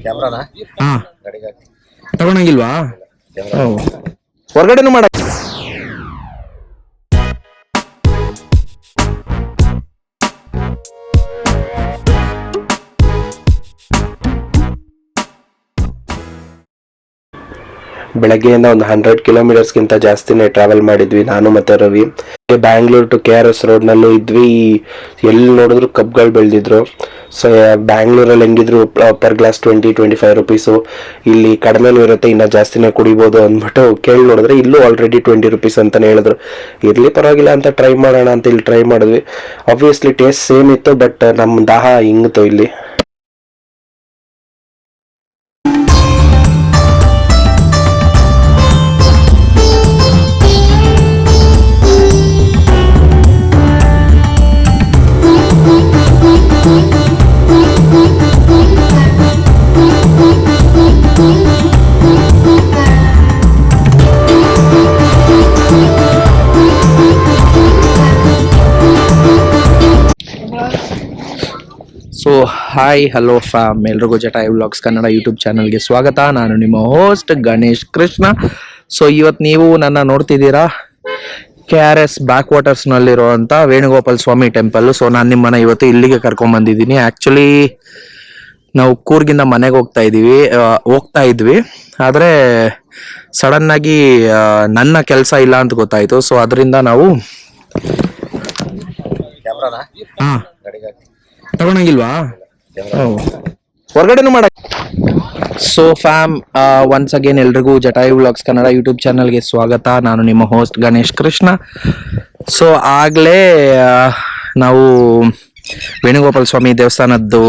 ಕ್ಯಾಮ್ರಾನ? ಹಾ. ತಗೊಂಡಂಗಿಲ್ವಾ? ಹೊರಗಡೆನು ಮಾಡ ಬೆಳಗ್ಗೆಯಿಂದ ಒಂದು ಹಂಡ್ರೆಡ್ ಕಿಲೋಮೀಟರ್ಸ್ಗಿಂತ ಜಾಸ್ತಿನೇ ಟ್ರಾವೆಲ್ ಮಾಡಿದ್ವಿ ನಾನು ಮತ್ತೆ Ravi. Bangalore to K R S ರೋಡ್ನಲ್ಲೂ ಇದ್ವಿ. ಎಲ್ಲಿ ನೋಡಿದ್ರು ಕಬ್ಗಳು ಬೆಳೆದಿದ್ರು. ಸೊ ಬ್ಯಾಂಗ್ಳೂರಲ್ಲಿ ಹೆಂಗಿದ್ರು per glass twenty twenty five rupees ಇಲ್ಲಿ ಕಡಿಮೆನೂ ಇರುತ್ತೆ, ಇನ್ನು ಜಾಸ್ತಿನೇ ಕುಡಿಬೋದು ಅಂದ್ಬಿಟ್ಟು ಕೇಳಿ ನೋಡಿದ್ರೆ ಇಲ್ಲೂ ಆಲ್ರೆಡಿ ಟ್ವೆಂಟಿ ರುಪೀಸ್ ಅಂತಾನೆ ಹೇಳಿದ್ರು. ಇರ್ಲಿ ಪರವಾಗಿಲ್ಲ ಅಂತ ಟ್ರೈ ಮಾಡೋಣ ಅಂತ ಇಲ್ಲಿ ಟ್ರೈ ಮಾಡಿದ್ವಿ. ಆಬ್ವಿಯಸ್ಲಿ ಟೇಸ್ಟ್ ಸೇಮ್ ಇತ್ತು ಬಟ್ ನಮ್ಮ ದಾಹ ಹಿಂಗಿತ್ತು ಇಲ್ಲಿ. ಸೊ ಹಾಯ್ ಹಲೋ ಫ್ಯಾಮ್ ಎಲ್ರಿಗೂ ಜಟಾಯ್ ವ್ಲಾಗ್ಸ್ ಕನ್ನಡ ಯೂಟ್ಯೂಬ್ ಚಾನಲ್ಗೆ ಸ್ವಾಗತ. ನಾನು ನಿಮ್ಮ ಹೋಸ್ಟ್ ಗಣೇಶ್ ಕೃಷ್ಣ. ಸೊ ಇವತ್ತು ನೀವು ನನ್ನ ನೋಡ್ತಿದ್ದೀರಾ ಕೆ ಆರ್ ಎಸ್ ಬ್ಯಾಕ್ ವಾಟರ್ಸ್ನಲ್ಲಿರುವಂಥ ವೇಣುಗೋಪಾಲ್ ಸ್ವಾಮಿ ಟೆಂಪಲ್ ಸೊ ನಾನು ನಿಮ್ಮನ್ನ ಇವತ್ತು ಇಲ್ಲಿಗೆ ಕರ್ಕೊಂಬಂದಿದ್ದೀನಿ ಆ್ಯಕ್ಚುಲಿ ನಾವು ಕೂರ್ಗಿಂದ ಮನೆಗೆ ಹೋಗ್ತಾ ಇದ್ದೀವಿ ಹೋಗ್ತಾ ಇದ್ವಿ. ಆದರೆ ಸಡನ್ನಾಗಿ ನನ್ನ ಕೆಲಸ ಇಲ್ಲ ಅಂತ ಗೊತ್ತಾಯಿತು. ಸೊ ಅದರಿಂದ ನಾವು ಹಾಂ. ತಗೊಳಂಗಿಲ್ವಾ ಹೊರಗಡೆನು ಮಾಡ ಸೊ ಫ್ಯಾಮ್ ಒನ್ಸ್ ಅಗೇನ್ ಎಲ್ರಿಗೂ ಜಟಾಯು ವ್ಲಾಗ್ಸ್ ಕನ್ನಡ ಯೂಟ್ಯೂಬ್ ಚಾನಲ್ಗೆ ಸ್ವಾಗತ. ನಾನು ನಿಮ್ಮ ಹೋಸ್ಟ್ ಗಣೇಶ್ ಕೃಷ್ಣ. ಸೊ ಆಗಲೇ ನಾವು ವೇಣುಗೋಪಾಲ ಸ್ವಾಮಿ ದೇವಸ್ಥಾನದ್ದು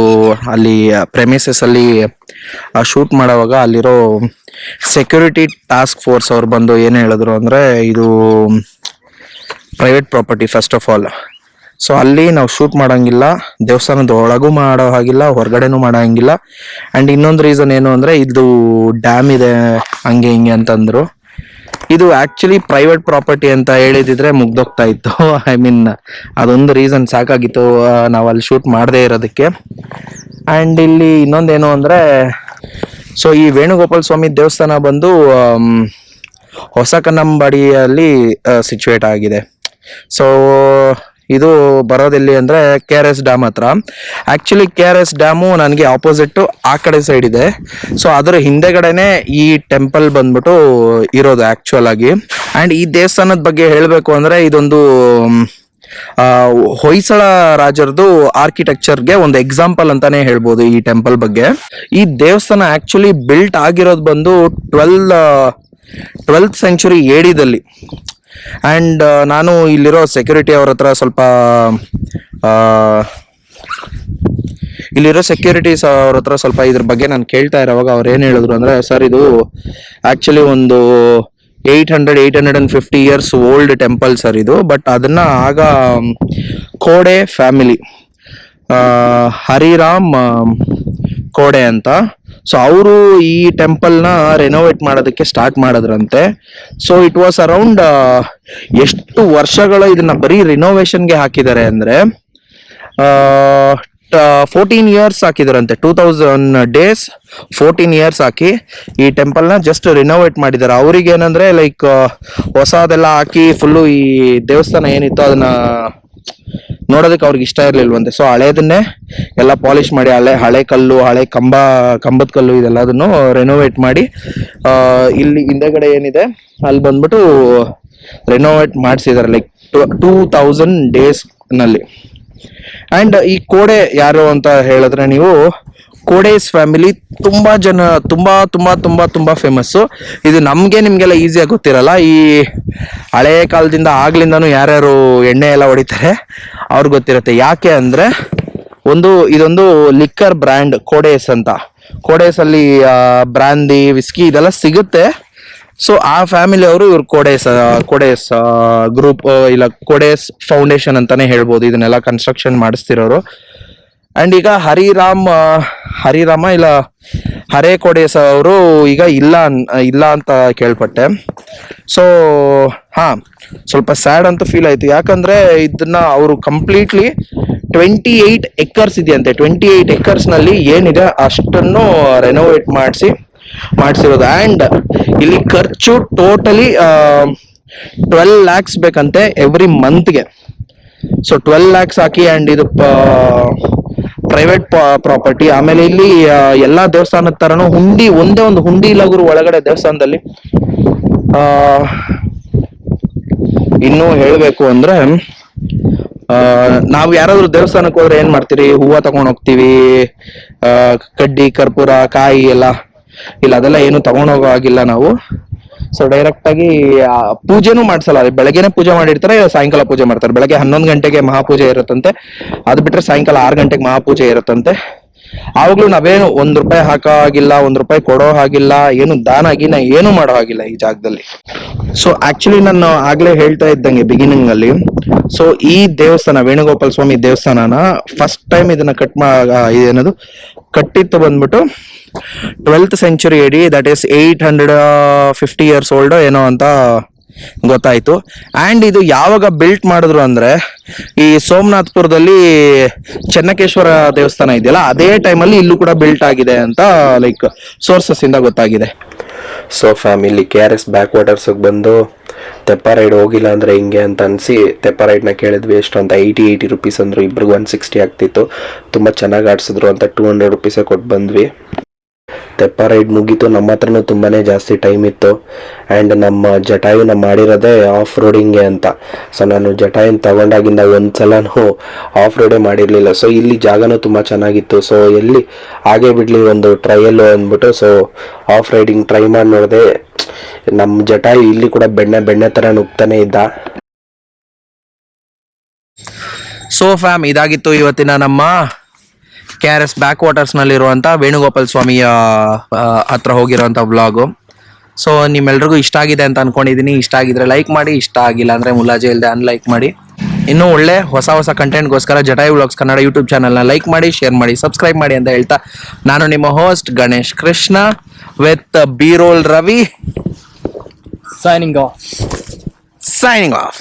ಅಲ್ಲಿ ಪ್ರೆಮಿಸಸ್ ಅಲ್ಲಿ ಶೂಟ್ ಮಾಡೋವಾಗ ಅಲ್ಲಿರೋ ಸೆಕ್ಯೂರಿಟಿ ಟಾಸ್ಕ್ ಫೋರ್ಸ್ ಅವ್ರು ಬಂದು ಏನು ಹೇಳಿದ್ರು ಅಂದರೆ ಇದು private property first of all so ಅಲ್ಲಿ ನಾವು ಶೂಟ್ ಮಾಡೋಂಗಿಲ್ಲ, ದೇವಸ್ಥಾನದ ಒಳಗೂ ಮಾಡೋ ಹಾಗಿಲ್ಲ, ಹೊರಗಡೆನೂ ಮಾಡಂಗಿಲ್ಲ ಅಂಡ್ ಇನ್ನೊಂದು ರೀಸನ್ ಏನು ಅಂದ್ರೆ, ಇದು ಡ್ಯಾಮ್ ಇದೆ, ಹಂಗೆ ಹಿಂಗೆ ಅಂತಂದ್ರು. ಇದು ಆಕ್ಚುಲಿ ಪ್ರೈವೇಟ್ ಪ್ರಾಪರ್ಟಿ ಅಂತ ಹೇಳಿದಿದ್ರೆ ಮುಗ್ದೋಗ್ತಾ ಇತ್ತು. ಐ ಮೀನ್ ಅದೊಂದು ರೀಸನ್ ಸಾಕಾಗಿತ್ತು ನಾವು ಅಲ್ಲಿ ಶೂಟ್ ಮಾಡದೇ ಇರೋದಕ್ಕೆ. ಅಂಡ್ ಇಲ್ಲಿ ಇನ್ನೊಂದೇನು ಅಂದ್ರೆ ಸೊ ಈ ವೇಣುಗೋಪಾಲ ಸ್ವಾಮಿ ದೇವಸ್ಥಾನ ಬಂದು ಹೊಸ ಕನ್ನಂಬಾಡಿಯಲ್ಲಿ ಸಿಚುವೇಟ್ ಆಗಿದೆ. ಸೊ ಇದು ಬರೋದೆಲ್ಲಿ ಅಂದ್ರೆ ಕೆ ಆರ್ ಎಸ್ ಡ್ಯಾಮ್ ಹತ್ರ. Actually K R S dam ನನಗೆ ಆಪೋಸಿಟ್ ಆ ಕಡೆ ಸೈಡ್ ಇದೆ. ಸೊ ಅದರ ಹಿಂದೆಗಡೆನೆ ಈ ಟೆಂಪಲ್ ಬಂದ್ಬಿಟ್ಟು ಇರೋದು ಆಕ್ಚುಯಲ್ ಆಗಿ. ಅಂಡ್ ಈ ದೇವಸ್ಥಾನದ ಬಗ್ಗೆ ಹೇಳಬೇಕು ಅಂದ್ರೆ ಇದೊಂದು ಹೊಯ್ಸಳ ರಾಜರದು ಆರ್ಕಿಟೆಕ್ಚರ್ಗೆ ಒಂದು ಎಕ್ಸಾಂಪಲ್ ಅಂತಾನೆ ಹೇಳ್ಬೋದು ಈ ಟೆಂಪಲ್ ಬಗ್ಗೆ. ಈ ದೇವಸ್ಥಾನ ಆಕ್ಚುಲಿ ಬಿಲ್ಟ್ ಆಗಿರೋದು ಬಂದು ಟ್ವೆಲ್ ಟ್ವೆಲ್ತ್ ಸೆಂಚುರಿ ಏಡಿದಲ್ಲಿ ಆ್ಯಂಡ್ ನಾನು ಇಲ್ಲಿರೋ ಸೆಕ್ಯೂರಿಟಿ ಅವ್ರ ಹತ್ರ ಸ್ವಲ್ಪ ಇಲ್ಲಿರೋ ಸೆಕ್ಯೂರಿಟೀಸ್ ಅವ್ರ ಹತ್ರ ಸ್ವಲ್ಪ ಇದ್ರ ಬಗ್ಗೆ ನಾನು ಕೇಳ್ತಾ ಇರೋವಾಗ ಅವ್ರು ಏನು ಹೇಳಿದ್ರು ಅಂದರೆ, ಸರ್, ಇದು ಆ್ಯಕ್ಚುಲಿ ಒಂದು eight hundred eight hundred and fifty years old temple sir ಇದು. ಬಟ್ ಅದನ್ನು ಆಗ, ಕೋಡೆ ಫ್ಯಾಮಿಲಿ ಹರಿರಾಮ್ ಕೋಡೆ ಅಂತ ಸೊ ಅವರು ಈ ಟೆಂಪಲ್ನ ರೆನೋವೇಟ್ ಮಾಡೋದಕ್ಕೆ ಸ್ಟಾರ್ಟ್ ಮಾಡಿದ್ರಂತೆ. ಸೊ ಇಟ್ ವಾಸ್ ಅರೌಂಡ್ ಎಷ್ಟು ವರ್ಷಗಳು ಇದನ್ನ ಬರೀ ರಿನೋವೇಷನ್ಗೆ ಹಾಕಿದ್ದಾರೆ ಅಂದ್ರೆ fourteen years ಹಾಕಿದಾರಂತೆ. Two thousand days fourteen years ಹಾಕಿ ಈ ಟೆಂಪಲ್ನ ಜಸ್ಟ್ ರಿನೋವೇಟ್ ಮಾಡಿದ್ದಾರೆ. ಅವ್ರಿಗೆ ಏನಂದ್ರೆ ಲೈಕ್ ಹೊಸದೆಲ್ಲ ಹಾಕಿ ಫುಲ್ಲು ಈ ದೇವಸ್ಥಾನ ಏನಿತ್ತು ಅದನ್ನ ನೋಡೋದಕ್ಕೆ ಅವ್ರಿಗೆ ಇಷ್ಟ ಇರಲಿಲ್ವಂತೆ. ಸೊ ಹಳೇದನ್ನೇ ಎಲ್ಲ ಪಾಲಿಶ್ ಮಾಡಿ, ಹಳೆ ಹಳೆ ಕಲ್ಲು, ಹಳೆ ಕಂಬ, ಕಂಬದ ಕಲ್ಲು ಇದೆಲ್ಲದನ್ನು ರೆನೋವೇಟ್ ಮಾಡಿ ಇಲ್ಲಿ ಹಿಂದೆಗಡೆ ಏನಿದೆ, ಅಲ್ಲಿ ಬಂದ್ಬಿಟ್ಟು ರೆನೋವೇಟ್ ಮಾಡಿಸಿದ್ದಾರೆ ಲೈಕ್ ಟೂ ತೌಸಂಡ್ ಡೇಸ್ನಲ್ಲಿ. ಅಂಡ್ ಈ ಕೋಡೆ ಯಾರು ಅಂತ ಹೇಳಿದ್ರೆ ನೀವು ಕೋಡೇಸ್ ಫ್ಯಾಮಿಲಿ ತುಂಬಾ ಜನ, ತುಂಬಾ ತುಂಬಾ ತುಂಬಾ ತುಂಬಾ ಫೇಮಸ್ ಇದು ನಮಗೆ ನಿಮಗೆಲ್ಲ ಈಸಿಯಾಗಿ ಗೊತ್ತಿರಲ್ಲ. ಈ ಹಳೆ ಕಾಲದಿಂದ ಆಗ್ಲಿಂದಾನು ಯಾರ್ಯಾರು ಎಣ್ಣೆ ಎಲ್ಲ ಹೊಡಿತಾರೆ, ಅವ್ರಿಗೆ ಗೊತ್ತಿರುತ್ತೆ. ಯಾಕೆ ಅಂದ್ರೆ ಒಂದು, ಇದೊಂದು ಲಿಕ್ಕರ್ ಬ್ರ್ಯಾಂಡ್ ಕೋಡೇಸ್ ಅಂತ. ಕೋಡೇಸ್ ಅಲ್ಲಿ ಬ್ರಾಂದಿ ವಿಸ್ಕಿ ಇದೆಲ್ಲ ಸಿಗುತ್ತೆ. ಸೊ ಆ ಫ್ಯಾಮಿಲಿ ಅವರು ಇವ್ರು ಕೋಡೇಸ್ ಕೋಡೇಸ್ ಗ್ರೂಪ್ ಇಲ್ಲ ಕೋಡೇಸ್ ಫೌಂಡೇಶನ್ ಅಂತಾನೆ ಹೇಳ್ಬೋದು. ಇದನ್ನೆಲ್ಲ ಕನ್ಸ್ಟ್ರಕ್ಷನ್ ಮಾಡಿಸ್ತಿರೋರು. ಅಂಡ್ ಈಗ ಹರಿರಾಮ್, ಹರಿರಾಮ ಇಲ್ಲ ಹರೇ ಕೊಡೇಸ ಅವರು ಈಗ ಇಲ್ಲ ಇಲ್ಲ ಅಂತ ಕೇಳ್ಪಟ್ಟೆ. ಸೊ ಹಾ, ಸ್ವಲ್ಪ ಸ್ಯಾಡ್ ಅಂತ ಫೀಲ್ ಆಯ್ತು. ಯಾಕಂದ್ರೆ ಇದನ್ನ ಅವರು ಕಂಪ್ಲೀಟ್ಲಿ ಟ್ವೆಂಟಿ ಏಯ್ಟ್ ಎಕರ್ಸ್ ಇದೆಯಂತೆ. ಟ್ವೆಂಟಿ ಏಯ್ಟ್ ಎಕರ್ಸ್ನಲ್ಲಿ ಏನಿದೆ ಅಷ್ಟನ್ನು ರೆನೋವೇಟ್ ಮಾಡಿಸಿ, ಮಾಡಿಸಿರೋದು. ಆ್ಯಂಡ್ ಇಲ್ಲಿ ಖರ್ಚು ಟೋಟಲಿ ಟ್ವೆಲ್ ಲ್ಯಾಕ್ಸ್ ಬೇಕಂತೆ ಎವ್ರಿ ಮಂತ್ಗೆ ಸೊ ಟ್ವೆಲ್ ಲ್ಯಾಕ್ಸ್ ಹಾಕಿ ಆ್ಯಂಡ್ ಇದು ಪ್ರೈವೇಟ್ ಪ್ರಾಪರ್ಟಿ ಆಮೇಲೆ ಇಲ್ಲಿ ಎಲ್ಲಾ ದೇವಸ್ಥಾನದ ತರನು ಹುಂಡಿ ಒಂದೇ ಒಂದು ಹುಂಡಿ ಇಲ್ಲ ಒಳಗಡೆ ದೇವಸ್ಥಾನದಲ್ಲಿ. ಆ, ಇನ್ನು ಹೇಳಬೇಕು ಅಂದ್ರೆ ಆ, ನಾವು ಯಾರಾದ್ರೂ ದೇವಸ್ಥಾನಕ್ಕೆ ಹೋದ್ರೆ ಏನ್ ಮಾಡ್ತೀರಿ? ಹೂವ ತಗೊಂಡ್ ಹೋಗ್ತೀವಿ ಕಡ್ಡಿ ಕರ್ಪೂರ ಕಾಯಿ ಎಲ್ಲ. ಇಲ್ಲ ಅದೆಲ್ಲ ಏನು ತಗೊಂಡ್ ಹೋಗೋ ನಾವು. ಸೊ ಡೈರೆಕ್ಟ್ ಆಗಿ ಪೂಜೆನೂ ಮಾಡ್ಸಲ್ಲ. ಬೆಳಗ್ಗೆನೆ ಪೂಜೆ ಮಾಡಿರ್ತಾರೆ, ಸಾಯಂಕಾಲ ಪೂಜೆ ಮಾಡ್ತಾರೆ. ಬೆಳಗ್ಗೆ ಹನ್ನೊಂದು ಗಂಟೆಗೆ ಮಹಾಪೂಜೆ ಇರುತ್ತಂತೆ. ಅದು ಬಿಟ್ರೆ ಸಾಯಂಕಾಲ ಆರು ಗಂಟೆಗೆ ಮಹಾಪೂಜೆ ಇರುತ್ತಂತೆ. ಆವಾಗ್ಲೂ ನಾವೇನು ಒಂದ್ ರೂಪಾಯಿ ಹಾಕೋ ಆಗಿಲ್ಲ ಒಂದ್ ರೂಪಾಯಿ ಕೊಡೋ ಹಾಗಿಲ್ಲ, ಏನು ದಾನ, ಗೀನ ಏನು ಮಾಡೋ ಹಾಗಿಲ್ಲ ಈ ಜಾಗದಲ್ಲಿ. ಸೊ ಆಕ್ಚುಲಿ ನಾನು ಆಗ್ಲೇ ಹೇಳ್ತಾ ಇದ್ದಂಗೆ ಬಿಗಿನಿಂಗ್ ಅಲ್ಲಿ. ಸೊ ಈ ದೇವಸ್ಥಾನ, ವೇಣುಗೋಪಾಲ ಸ್ವಾಮಿ ದೇವಸ್ಥಾನನ ಫಸ್ಟ್ ಟೈಮ್ ಇದನ್ನ ಕಟ್ ಏನದು ಕಟ್ಟಿತ್ತು ಬಂದ್ಬಿಟ್ಟು twelfth century AD that is eight hundred fifty years old ಏನೋ ಅಂತ ಗೊತ್ತಾಯ್ತು. ಆ್ಯಂಡ್ ಇದು ಯಾವಾಗ ಬಿಲ್ಟ್ ಮಾಡಿದ್ರು ಅಂದರೆ ಈ ಸೋಮನಾಥ್ಪುರದಲ್ಲಿ ಚೆನ್ನಕೇಶ್ವರ ದೇವಸ್ಥಾನ ಇದೆಯಲ್ಲ, ಅದೇ ಟೈಮಲ್ಲಿ ಇಲ್ಲೂ ಕೂಡ ಬಿಲ್ಟ್ ಆಗಿದೆ ಅಂತ ಲೈಕ್ ಸೋರ್ಸಸ್ ಇಂದ ಗೊತ್ತಾಗಿದೆ. So family K R S back ವಾಟರ್ಸಿಗೆ ಬಂದು ತೆಪ್ಪ ರೈಡ್ ಹೋಗಿಲ್ಲ ಅಂದ್ರೆ ಹಿಂಗೆ ಅಂತ ಅನಿಸಿ ತೆಪ್ಪ ರೈಡ್ನ ಕೇಳಿದ್ವಿ ಎಷ್ಟು ಅಂತ ಏಯ್ಟಿ ಏಯ್ಟಿ ರುಪೀಸ್ ಅಂದರು ಇಬ್ರಿಗೂ ಒನ್ ಸಿಕ್ಸ್ಟಿ ಆಗ್ತಿತ್ತು. ತುಂಬ ಚೆನ್ನಾಗಿ ಆಡಿಸಿದ್ರು ಅಂತ ಟೂ ಹಂಡ್ರೆಡ್ ರುಪೀಸೇ ಕೊಟ್ಟು ಬಂದ್ವಿ. ತೆಪ್ಪ ರೈಡ್ ಮುಗೀತು. ನಮ್ಮ ಹತ್ರನೂ ತುಂಬಾನೇ ಜಾಸ್ತಿ ಟೈಮ್ ಇತ್ತು. ಆ್ಯಂಡ್ ನಮ್ಮ ಜಟಾಯುನ ಮಾಡಿರೋದೇ ಆಫ್ ರೋಡಿಂಗೆ ಅಂತ. ಸೊ ನಾನು ಜಟಾಯನ್ ತಗೊಂಡಾಗಿಂದ ಒಂದು ಸಲನೂ ಆಫ್ ರೋಡೇ ಮಾಡಿರಲಿಲ್ಲ. ಸೊ ಇಲ್ಲಿ ಜಾಗನೂ ತುಂಬ ಚೆನ್ನಾಗಿತ್ತು. ಸೊ ಎಲ್ಲಿ ಹಾಗೆ ಬಿಡಲಿ ಒಂದು ಟ್ರಯಲ್ ಅಂದ್ಬಿಟ್ಟು. ಸೊ ಆಫ್ ರೈಡಿಂಗ್ ಟ್ರೈ ಮಾಡಿ ನೋಡಿದೆ. ನಮ್ಮ ಜಟಾಯು ಇಲ್ಲಿ ಕೂಡ ಬೆಣ್ಣೆ ಬೆಣ್ಣೆ ಥರ ನುಗ್ತಾನೆ ಇದ್ದ. ಸೊ ಫ್ಯಾಮ್ ಇದಾಗಿತ್ತು ಇವತ್ತಿನ ನಮ್ಮ K R S back waters Venugopala Venugopal ಸ್ವಾಮಿಯ ಹತ್ರ ಹೋಗಿರುವಂತ ವ್ಲಾಗು ಸೊ ನಿಮ್ಮೆಲ್ರಿಗೂ ಇಷ್ಟ ಆಗಿದೆ ಅಂತ ಅನ್ಕೊಂಡಿದೀನಿ. ಇಷ್ಟ ಆಗಿದ್ರೆ ಲೈಕ್ ಮಾಡಿ ಇಷ್ಟ ಆಗಿಲ್ಲ ಅಂದ್ರೆ ಮುಲಾಜೆ ಇಲ್ಲದೆ ಅನ್ಲೈಕ್ ಮಾಡಿ. ಇನ್ನೂ ಒಳ್ಳೆ ಹೊಸ ಹೊಸ ಕಂಟೆಂಟ್ಗೋಸ್ಕರ ಜಟಾಯು ವ್ಲಾಗ್ಸ್ ಕನ್ನಡ ಯೂಟ್ಯೂಬ್ ಚಾನಲ್ನ ಲೈಕ್ ಮಾಡಿ ಶೇರ್ ಮಾಡಿ ಸಬ್ಸ್ಕ್ರೈಬ್ ಮಾಡಿ ಅಂತ ಹೇಳ್ತಾ ನಾನು ನಿಮ್ಮ host Ganesh Krishna with ಬೀರೋಲ್ Ravi. Signing off signing off